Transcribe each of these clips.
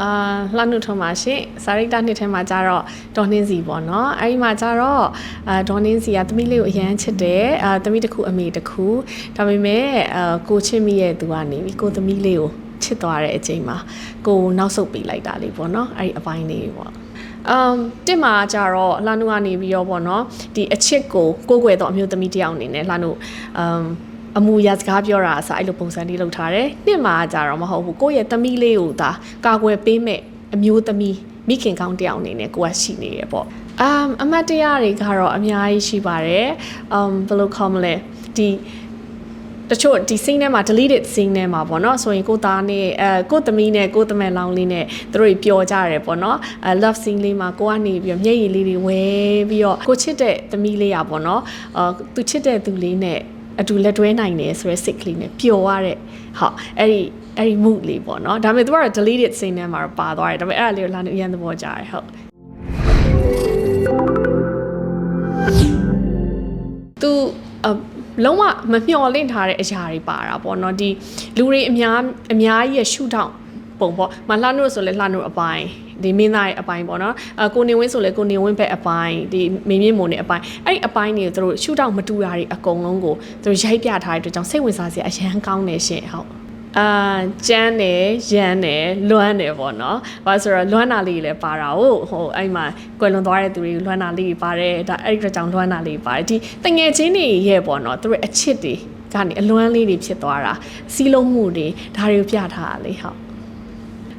အာလှနုထုံမှာရှင်စာရိတ္တနှစ်ထဲမှာကြတော့ဒေါ်နှင်းစီပေါ့နော်အဲ့ဒီမှာကြတော့အာဒေါ်နှင်းစီကသမီးလေးကိုအရန်ချစ်တယ်အာသမီးတစ်ခုအမေတစ်ခုဒါပေမဲ့အာကိုချစ်မိရဲ့သူကနေပြီးကိုသမီးလေးကိုချစ်သွားတဲ့အချိန်မှာကိုနောက်ဆုတ်ပေးလိုက်တာလေးပေါ့နော်အဲ့ဒီအပိုင်းလေးပေါ့အမ်တစ်မှာကြတော့လှနုကနေပြီးတော့ပေါ့နော်ဒီအချစ်ကိုကိုးကွယ်တော့အမျိုးသမီးတစ်ယောက်အနေနဲ့လှနုအမ် အမူအရာစကားပြောတာအစားအဲ့လိုပုံစံလေးလုပ်ထားတယ်။နှစ်မှာကြတော့မဟုတ်ဘူးကိုယ့်ရဲ့သမီးလေးကိုဒါကာကွယ်ပေးမဲ့အမျိုးသမီးမိခင်ကောင်းတစ်ယောက်အနေနဲ့ကိုကရှိနေရပေါ့။အမ်အမတ်တရားတွေကတော့အများကြီးရှိပါတယ်။အမ်ဘယ်လိုခေါ်မလဲဒီတချို့ဒီ scene ထဲမှာ deleted scene ထဲမှာပေါ့နော်ဆိုရင်ကိုသားနဲ့အဲကိုသမီးနဲ့ကိုသမက်လောင်းလေးနဲ့သူတို့ပျော်ကြရတယ်ပေါ့နော်အဲ love scene လေးမှာကိုကနေပြီးတော့မျက်ရည်လေးတွေဝဲပြီးတော့ကိုချစ်တဲ့သမီးလေးอ่ะပေါ့နော်အာသူချစ်တဲ့သူလေးနဲ့ အတူလက်တွဲနိုင်တယ်ဆိုရဲစိတ်ကလေးနဲ့ပျော်ရတဲ့ဟုတ်အဲ့ဒီအဲ့ဒီ mood လေးပေါ့နော်ဒါပေမဲ့သူကတော့ deleted scene ထဲမှာတော့ပါသွားတယ်ဒါပေမဲ့အဲ့ဒါလေးကိုလာနေအရင်သဘောကျတယ်ဟုတ်သူအလုံးဝမမျှော်လင့်ထားတဲ့အရာတွေပါတာပေါ့နော်ဒီလူတွေအများအများကြီးရဲ့ရှုထောင့် ပုံပေါ့မလှနို့ဆိုလဲလှနို့အပိုင်းဒီမင်းသားရဲ့အပိုင်းပေါ့နော်အကိုနေဝင်းဆိုလဲကိုနေဝင်းဘက်အပိုင်းဒီမင်းမြင့်မုံနဲ့အပိုင်းအဲ့ဒီအပိုင်းတွေကိုသူတို့ရှုထောင့်မတူတာတွေအကုန်လုံးကိုသူတို့ရိုက်ပြထားတဲ့အတွက်ကြောင့်စိတ်ဝင်စားစရာအရန်ကောင်းနေရှင်ဟုတ်အာကျန်းတယ်ရမ်းတယ်လွမ်းတယ်ပေါ့နော်။ဘာလို့ဆိုတော့လွမ်းတာလေးတွေလည်းပါတာဟုတ်ဟိုအဲ့မှာကွယ်လွန်သွားတဲ့သူတွေကိုလွမ်းတာလေးတွေပါတယ်ဒါအဲ့ဒီအတွက်ကြောင့်လွမ်းတာလေးတွေပါတယ်ဒီတငယ်ချင်းတွေရဲ့ပေါ့နော်သူတို့အချစ်တွေကနေအလွမ်းလေးတွေဖြစ်သွားတာစီးလုံးမှုတွေဒါတွေကိုပြထားတာလေဟုတ်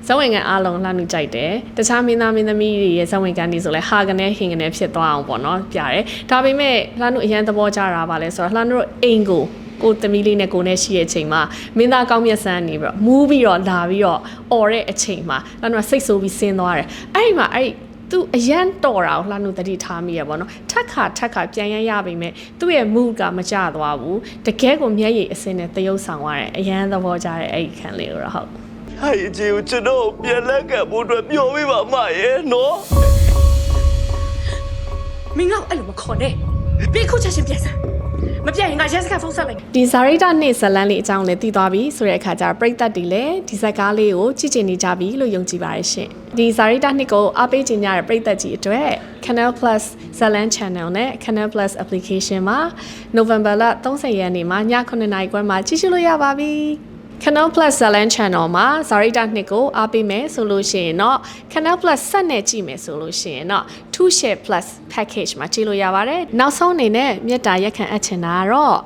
ဇဝင်ကန်အားလုံးလှမ်းမိကြိုက်တယ်တခြားမင်းသားမင်းသမီးတွေရဲ့ဇဝင်ကန်တွေဆိုလဲဟာကနေဟင်ကနေဖြစ်သွားအောင်ပေါ့နော်ပြတယ်ဒါပေမဲ့လှမ်းတို့အရန်သဘောကျတာပါလဲဆိုတော့လှမ်းတို့အိမ်ကိုကိုသမီးလေးနဲ့ကိုနဲ့ရှိတဲ့အချိန်မှာမင်းသားကောင်းမြတ်ဆန်းနေပြီးတော့မူးပြီးတော့လာပြီးတော့អော်တဲ့အချိန်မှာလှမ်းတို့ကစိတ်ဆိုးပြီးဆင်းသွားတယ်အဲ့ဒီမှာအဲ့ဒီသူအရန်တော်တာကိုလှမ်းတို့တတိထားမိရပေါ့နော်ထက်ခါထက်ခါပြန်ရရပြီမဲ့သူ့ရဲ့ mood ကမကျသွားဘူးတကယ်ကိုမျက်ရည်အစင်းနဲ့တရုပ်ဆောင်သွားတယ်အရန်သဘောကျတဲ့အဲ့ဒီခံလေးကိုတော့ဟုတ် ဟာအကြီးကိုကျွန်တော်ပြန်လက်ကဖို့အတွက်ပြောပေးပါမရဲ့နော်မင်းငါ့ကိုအဲ့လိုမခေါ်နဲ့ပြီးခုချက်ချင်းပြန်စမ်းမပြန်ရင်ငါရဲစခန်းဖုန်းဆက်လိုက်ဒီဇာရိတာနှစ်ဇတ်လန်းလေးအကြောင်းလည်းသိသွားပြီဆိုတဲ့အခါကျတော့ပရိသတ်တွေလည်းဒီဇက်ကားလေးကိုကြည့်ကျင်နေကြပြီလို့ယုံကြည်ပါတယ်ရှင်ဒီဇာရိတာနှစ်ကိုအားပေးကြတဲ့ပရိသတ်ကြီးအတွက် Canal Plus ဇတ်လန်း Channel နဲ့ Canal Plus application မှာ November လ30ရက်နေ့မှာည9:00နာရီခွဲမှာကြည့်ရှုလို့ရပါပြီ Canal Plus Zalan Channel မှာဇာရိတာနှစ်ကိုအားပေးမယ်ဆိုလို့ရှိရင်တော့ Canal Plus ဆက်နဲ့ကြည့်မယ်ဆိုလို့ရှိရင်တော့2 share plus package မှာကြည့်လို့ရပါတယ်။နောက်ဆုံးအနေနဲ့မြတ်တာရက်ခံအပ်ချင်တာကတော့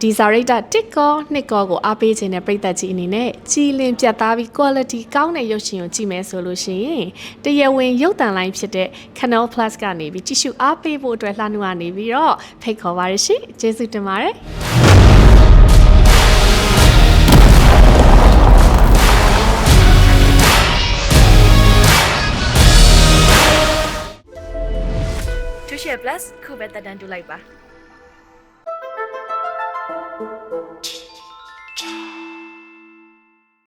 ဒီဇာရိတာတစ်ကောနှစ်ကောကိုအားပေးခြင်းတဲ့ပြည်သက်ကြီးအနေနဲ့ကြည်လင်ပြတ်သားပြီး quality ကောင်းတဲ့ရုပ်ရှင်ကိုကြည့်မယ်ဆိုလို့ရှိရင်တရားဝင်ရုပ်သံလိုင်းဖြစ်တဲ့ Canal Plus ကနေပြီးကြည့်ရှုအားပေးဖို့အတွက်လှမ်းနှုတ်ကနေပြီးတော့ဖိတ်ခေါ်ပါရရှိကျေးဇူးတင်ပါတယ် 2 share plus ခု